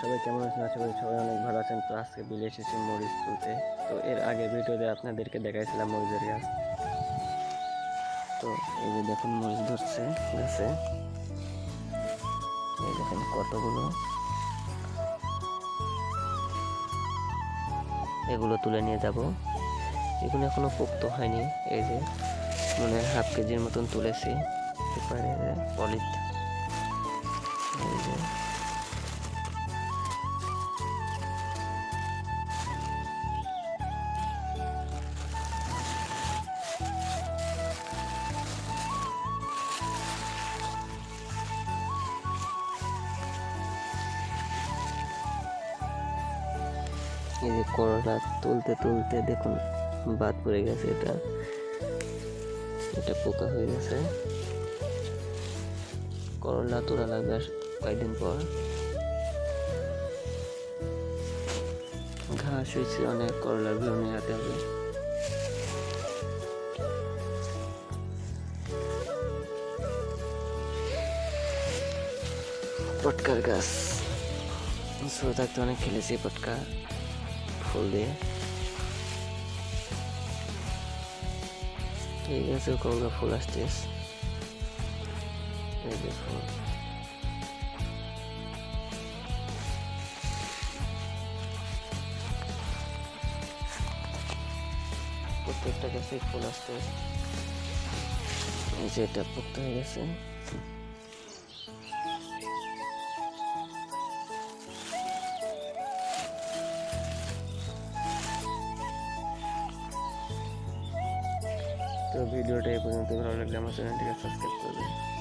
সবাই, কেমন আছেন? আশা করি সবাই অনেক ভালো আছেন। তো আজকে বিলে এসেছি মরিচ তুলতে। তো এর আগে ভিডিওতে আপনাদেরকে দেখাইছিলাম মরিচের গাছ। তো এই যে দেখুন মরিচ ধরছে গাছে এই দেখেন কতগুলো। এগুলো তুলে নিয়ে যাব। এগুলো এখনও পোক্ত হয়নি। এই যে মনে হাফ কেজির মতন তুলেছি। পলিথ এই যে এই যে করলা তুলতে তুলতে দেখুন বাদ পড়ে গেছে এটা। এটা পোকা হয়ে গেছে। করলা তোলা লাগবে কয়েকদিন পর। ঘাস হয়েছে, অনেক করলার ভিউ নিয়ে হবে। পটকার গাছ। ছোট থাকতে অনেক খেলেছি পটকা। ফুল দিয়ে এই গাছে করলা ফুল আসতেছে এই যে ফুল প্রত্যেকটা গাছে ফুল আসতে এই যে এটা পোক্ত হয়ে গেছে। তো ভিডিওটা এই পর্যন্ত ভালো লাগলে আমার চ্যানেলটিকে সাবস্ক্রাইব করবেন